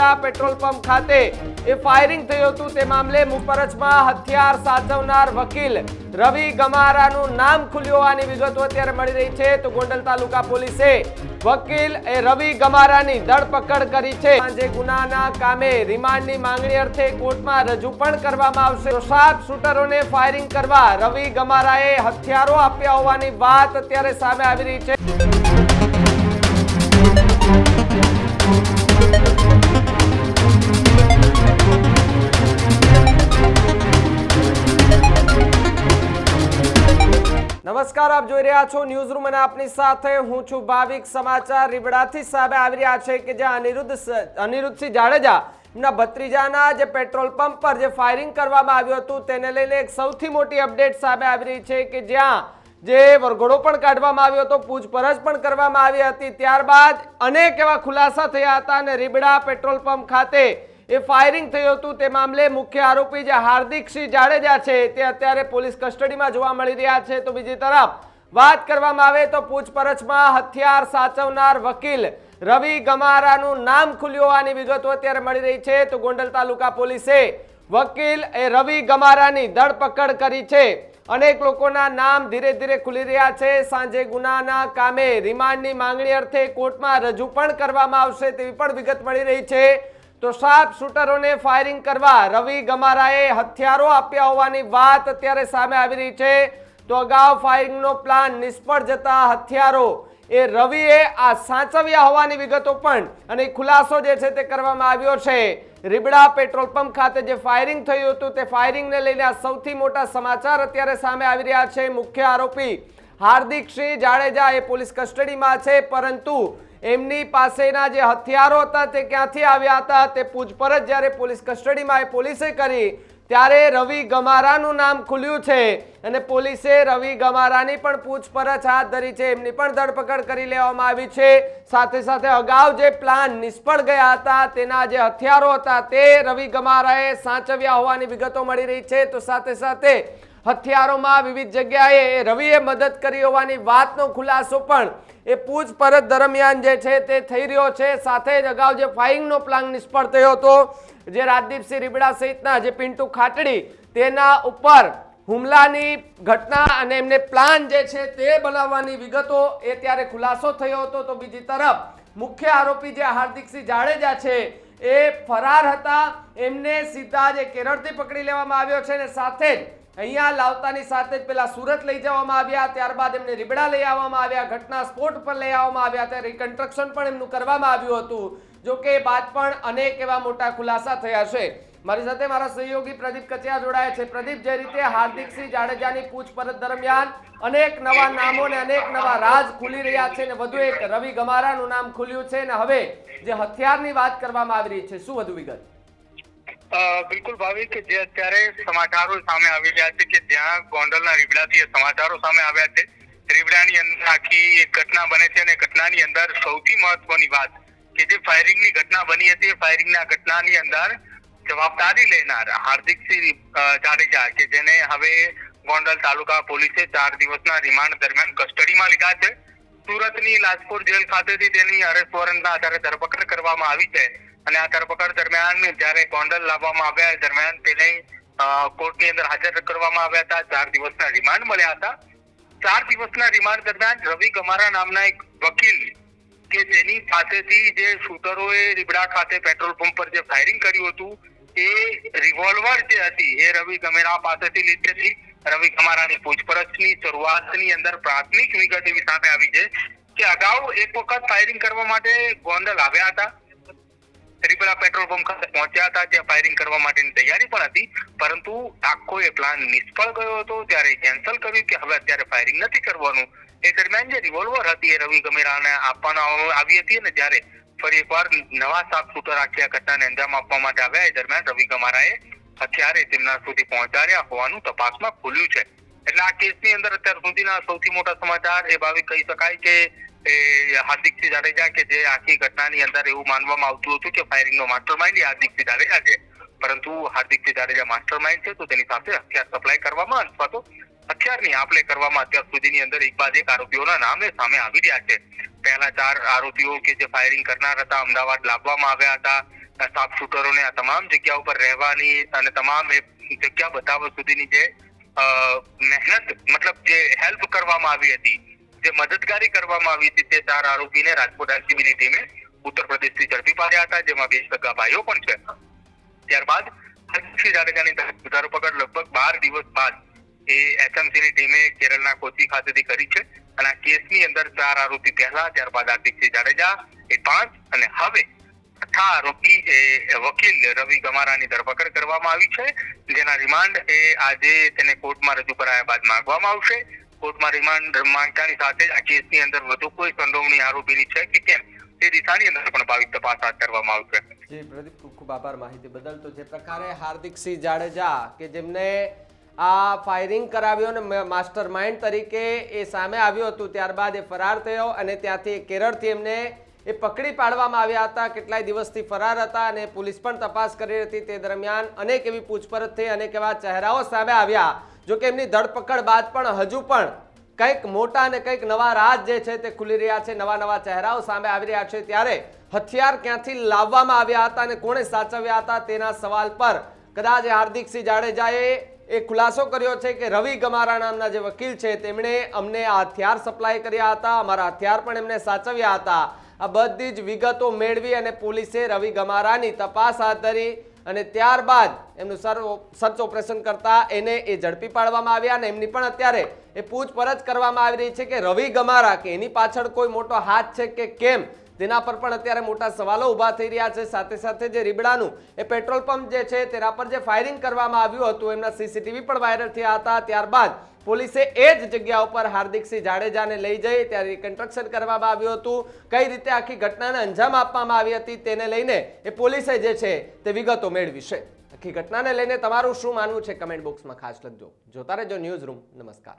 Ribda petrol pump ખાતે એ firing થયું હતું. તે મામલે મુપરજમાં હથિયાર સાચવનાર વકીલ રવિ ગમારાનું નામ ખુલ્યું હોવાની વિગતો અત્યારે મળી રહી છે. તો ગોંડલ તાલુકા પોલીસે વકીલ એ રવિ ગમારાની ધરપકડ કરી છે. જે ગુનાના કામે રિમાન્ડની માંગણી અર્થે કોર્ટમાં રજૂ પણ કરવામાં આવશે. સાત શૂટરોને ફાયરિંગ કરવા રવિ ગમારાએ હથિયારો આપ્યા હોવાની વાત અત્યારે સામે આવી રહી છે. નમસ્કાર, આપ જોઈ રહ્યા છો ન્યૂઝ રૂમ અને આપની સાથે હું છું ભાવિક સમાચાર. રીબડાથી સામે આવી રહ્યા છે કે જ્યાં અનિરુદ્ધ અનિરુદ્ધસિંહ જાડેજા એમના ભત્રીજાના જે પેટ્રોલ પંપ પર જે ફાયરિંગ કરવામાં આવ્યું હતું, તેને લઈને એક સૌથી મોટી અપડેટ સામે આવી રહી છે કે જ્યાં જે વરઘોડો પણ કાઢવામાં આવ્યો હતો, પૂછપરછ પણ કરવામાં આવી હતી. ત્યારબાદ અનેક એવા ખુલાસા થયા હતા અને રીબડા પેટ્રોલ પંપ ખાતે એ ફાયરિંગ થયું હતું તે મામલે મુખ્ય આરોપી જે હાર્દિકસિંહ જાડેજા છે તે અત્યારે પોલીસ કસ્ટડીમાં જોવા મળી રહ્યા છે. તો બીજી તરફ વાત કરવામાં આવે તો પૂછપરછમાં હથિયાર સાચવનાર વકીલ રવિ ગમારાનું નામ ખુલ્યું હોવાની વિગતો અત્યારે મળી રહી છે. તો ગોંડલ તાલુકા પોલીસે વકીલ એ રવિ ગમારાની ધરપકડ કરી છે. અનેક લોકોના નામ ધીરે ધીરે ખુલી રહ્યા છે. સાંજે ગુનાના કામે રિમાન્ડની માંગણી અર્થે કોર્ટમાં રજૂ પણ કરવામાં આવશે તેવી પણ વિગત મળી રહી છે. તો સાત શૂટરોને ફાયરિંગ કરવા રવિ ગમારાએ હથિયારો આપ્યા હોવાની વાત અત્યારે સામે આવી રહી છે. તો અગાઉ ફાયરિંગનો પ્લાન નિષ્ફળ જતા હથિયારો એ રવિએ આ સાચવ્યા હોવાની વિગતો પણ અને ખુલાસો જે છે તે કરવામાં આવ્યો છે. રીબડા પેટ્રોલ પંપ ખાતે જે ફાયરિંગ થયું હતું તે ફાયરિંગને લઈને આ સૌથી મોટા સમાચાર અત્યારે સામે આવી રહ્યા છે. મુખ્ય આરોપી હાર્દિક સિંહ જાડેજા એ પોલીસ કસ્ટડીમાં છે, પરંતુ એમની પાસેના જે હથિયારો હતા તે ક્યાંથી આવ્યા હતા તે પૂછપરછ જ્યારે પોલીસ કસ્ટડીમાં એ પોલીસે કરી, ત્યારે રવિ ગમારાનું નામ ખુલ્યું છે. અને પોલીસે રવિ ગમારાની પણ પૂછપરછ હાથ ધરી છે. એમની પણ ધરપકડ કરી લેવામાં આવી છે. સાથે સાથે અગાઉ જે પ્લાન નિષ્ફળ ગયા હતા, તેના જે હથિયારો હતા તે રવિ ગમારાએ સાચવ્યા હોવાની વિગતો મળી રહી છે. તો સાથે સાથે હથિયારોમાં વિવિધ જગ્યાએ રવિએ મદદ કરી હોવાની વાતનો ખુલાસો પણ એ પૂછપરછ દરમિયાન જે છે તે થઈ રહ્યો છે. સાથે જ અગાઉ જે ફાયરિંગનો પ્લાન નિષ્ફળ થયો હતો, જે રાજદીપસિંહ રીબડા સહિતના જે પિન્ટુ ખાટડી, તેના ઉપર હુમલાની ઘટના અને એમને પ્લાન જે છે તે બનાવવાની વિગતો એ ત્યારે ખુલાસો થયો હતો. તો બીજી તરફ મુખ્ય આરોપી જે હાર્દિકસિંહ જાડેજા છે એ ફરાર હતા. એમને સીધા જે કેરળથી પકડી લેવામાં આવ્યો છે અને સાથે જ અહીંયા લાવતાની સાથે જ પેલા સુરત લઈ જવામાં આવ્યા, ત્યારબાદ એમને રીબડા લઈ આવવામાં આવ્યા, ઘટના સ્પોટ પર લઈ આવવામાં આવ્યા, ત્યારે રિકન્સ્ટ્રક્શન પણ એમનું કરવામાં આવ્યું હતું. જો કે બાદ પણ અનેક એવા મોટા ખુલાસા થયા છે. મારી સાથે મારા સહયોગી પ્રદીપ કચિયા જોડાયા છે. પ્રદીપ, જે રીતે હાર્દિકસિંહ જાડેજાની પૂછપરછ દરમિયાન અનેક નવા નામો ને અનેક નવા રાજ ખુલી રહ્યા છે ને વધુ એક રવિ ગમારાનું નામ ખુલ્યું છે ને હવે જે હથિયારની વાત કરવામાં આવી રહી છે. શું વધુ વિગત? બિલકુલ ભાવિક જે અત્યારે સમાચારો સામે આવી રહ્યા છે કે જ્યાં ગોંડલના રીબડાથી સમાચારો સામે આવ્યા છે. રીબડાની અંદર આખી એક ઘટના બને છે અને ઘટનાની અંદર સૌથી મહત્વની વાત કે જે ફાયરિંગની ઘટના બની હતી એ ફાયરિંગના ઘટનાની અંદર જવાબદારી લેનાર હાર્દિકસિંહ જાડેજા કે જેને હવે ગોંડલ તાલુકા પોલીસે ચાર દિવસના રિમાન્ડ દરમિયાન કસ્ટડીમાં લીધા છે. સુરતની લાજપોર જેલ ખાતેથી તેની અરેસ્ટ વોરંટના આધારે ધરપકડ કરવામાં આવી છે. અને આ ધરપકડ દરમિયાન જ્યારે ગોંડલ લાવવામાં આવ્યા દરમિયાન તેને કોર્ટની અંદર હાજર કરવામાં આવ્યા હતા. ચાર દિવસના રિમાન્ડ મળ્યા હતા. ચાર દિવસના રિમાન્ડ દરમિયાન રવિ ગમારા નામના એક વકીલ કે જેની પાસેથી જે શૂટરોએ રીબડા ખાતે પેટ્રોલ પંપ પર જે ફાયરિંગ કર્યું હતું, એ રિવોલ્વર જે હતી, એ રવિ ગમેરા પાસેથી લીધી હતી રવિ ગમારાની પૂછપરછની, શરૂઆતની અંદર પ્રાથમિક વિગત એવી સામે આવી છે કે અગાઉ એક વખત ફાયરિંગ કરવા માટે ગોંડલ આવ્યા હતા. રીબડા પેટ્રોલ પંપ ખાતે પહોંચ્યા હતા. ત્યાં ફાયરિંગ કરવા માટેની તૈયારી પણ હતી. પરંતુ આખો એ પ્લાન નિષ્ફળ ગયો હતો. ત્યારે કેન્સલ કર્યું કે હવે અત્યારે ફાયરિંગ નથી કરવાનું. એ દરમિયાન જે રિવોલ્વર હતી એ રવિ ગમેરાને આપવામાં આવી હતી અને જ્યારે ફરી એકવાર નવા સાત શૂટર આખી ઘટનાને અંજામ આપવા માટે આવ્યા, એ દરમિયાન રવિ ગમારાએ હથિયારે તેમના સુધી પહોંચાડ્યા હોવાનું તપાસમાં ખુલ્યું છે. એટલે આ કેસની અંદર અત્યાર સુધીના સૌથી મોટા સમાચાર એ ભાવિક કહી શકાય કે એ હાર્દિકસિંહ જાડેજા કે જે આખી ઘટનાની અંદર એવું માનવામાં આવતું હતું કે ફાયરિંગનો માસ્ટર માઇન્ડ હાર્દિકસિંહ જાડેજા છે. પરંતુ હાર્દિકસિંહ જાડેજા માસ્ટર માઇન્ડ છે તો તેની સાથે હથિયાર સપ્લાય કરવામાં અથવા તો હથિયારની આપલે કરવામાં અત્યાર સુધીની અંદર એક બાદ એક આરોપીઓના નામે સામે આવી રહ્યા છે. પહેલા ચાર આરોપીઓ કે જે ફાયરિંગ કરનાર હતા, અમદાવાદ લાવવામાં આવ્યા હતા. સાફ શૂટરોને આ તમામ જગ્યા ઉપર રહેવાની અને તમામ જગ્યા બતાવવા સુધીની જે મહેનત, મતલબ જે હેલ્પ કરવામાં આવી હતી જે મદદગારી કરવામાં આવી હતી તે ચાર આરોપીને રાજકોટ આરસીબીની ટીમે ઉત્તર પ્રદેશથી ઝડપી પાડ્યા હતા, જેમાં બે સગા ભાઈઓ પણ છે. ત્યારબાદ હર્ષિત જાડેજાની ધરપકડ લગભગ બાર દિવસ બાદ એ એસએમસીની ટીમે કેરળના કોચી ખાતેથી કરી છે અને આ કેસની અંદર ચાર આરોપી પહેલા, ત્યારબાદ હાર્દિકસિંહ જાડેજા, એ પાંચ અને હવે છઠ્ઠા આરોપી એ વકીલ રવિ ગમારાની ધરપકડ કરવામાં આવી છે. જેના રિમાન્ડ એ આજે તેને કોર્ટમાં રજૂ કરાયા બાદ માંગવામાં આવશે. કોર્ટમાં રિમાન્ડ, માંગતાની સાથે જ આ કેસની અંદર વધુ કોઈ સંડોવણી આરોપીની છે કે કેમ? તે દિશાની અંદર પણ ભાવિક તપાસ હાથ કરવામાં આવશે. જી, પ્રદીપ, ખૂબ ખૂબ આભાર માહિતી બદલ. તો જે પ્રકારે હાર્દિકસિંહ જાડેજા કે જેમને આ ફાયરિંગ કરાવ્યો અને માસ્ટર માઇન્ડ તરીકે એ સામે આવ્યું હતું, ત્યારબાદ એ ફરાર થયો અને ત્યાંથી કેરળથી એમને એ પકડી પાડવામાં આવ્યા હતા. કેટલાય દિવસથી ફરાર હતા અને પોલીસ પણ તપાસ કરી હતી. તે દરમિયાન અનેક એવી પૂછપરછ થઈ, અનેક એવા ચહેરાઓ સામે આવ્યા. જો કે એમની ધરપકડ બાદ પણ હજુ પણ કંઈક મોટા અને કંઈક નવા રાજ જે છે તે ખુલી રહ્યા છે, નવા નવા ચહેરાઓ સામે આવી રહ્યા છે. ત્યારે હથિયાર ક્યાંથી લાવવામાં આવ્યા હતા અને કોણે સાચવ્યા હતા તેના સવાલ પર કદાચ હાર્દિકસિંહ જાડેજાએ એ ખુલાસો કર્યો છે કે રવિ ગમારા નામના જે વકીલ છે, તેમણે અમને આ હથિયાર સપ્લાય કર્યા હતા, અમારા હથિયાર પણ એમને સાચવ્યા હતા. આ બધી જ વિગતો મેળવી અને પોલીસે રવિ ગમારાની તપાસ હાથ ધરી અને ત્યારબાદ એમનું સર્ચ ઓપરેશન કરતા એને એ ઝડપી પાડવામાં આવ્યા અને એમની પણ અત્યારે એ પૂછપરછ કરવામાં આવી રહી છે કે રવિ ગમારા કે એની પાછળ કોઈ મોટો હાથ છે કે કેમ? તેના પર પણ અત્યારે મોટા સવાલો ઊભા થઈ રહ્યા છે. સાથે સાથે જે રીબડાનું એ પેટ્રોલ પંપ જે છે તેના પર જે ફાયરિંગ કરવામાં આવ્યું હતું, એમના સીસીટીવી પણ વાયરલ થયા હતા. ત્યારબાદ પોલીસે એ જ જગ્યા ઉપર હાર્દિકસિંહ જાડેજાને લઈ જઈ ત્યારે રિકન્સ્ટ્રક્શન કરવામાં આવ્યું હતું. કઈ રીતે આખી ઘટનાને અંજામ આપવામાં આવી હતી તેને લઈને એ પોલીસે જે છે તે વિગતો મેળવી છે. આખી ઘટનાને લઈને તમારું શું માનવું છે? કમેન્ટ બોક્સમાં ખાસ લખજો. જોતા રહેજો ન્યૂઝ રૂમ. નમસ્કાર.